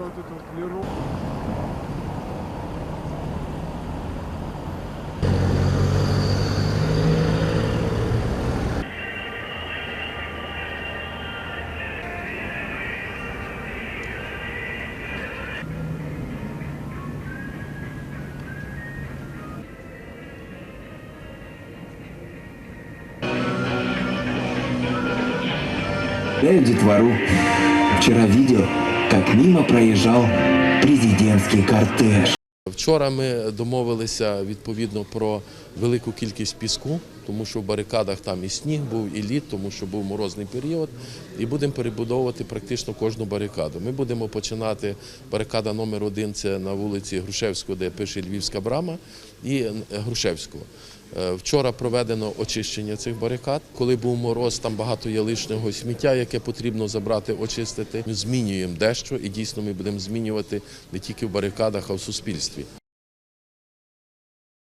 правда, тут в ліру. Эй, детвору, вчера видел, как мимо проезжал президентский кортеж. Вчора ми домовилися відповідно про велику кількість піску, тому що в барикадах там і сніг був, і лід, тому що був морозний період. І будемо перебудовувати практично кожну барикаду. Ми будемо починати барикада номер один це на вулиці Грушевського, де пише Львівська брама, і Грушевського. Е, Вчора проведено очищення цих барикад. Коли був мороз, там багато є лишнього сміття, яке потрібно забрати, очистити. Ми змінюємо дещо, і дійсно ми будемо змінювати не тільки в барикадах, а в суспільстві.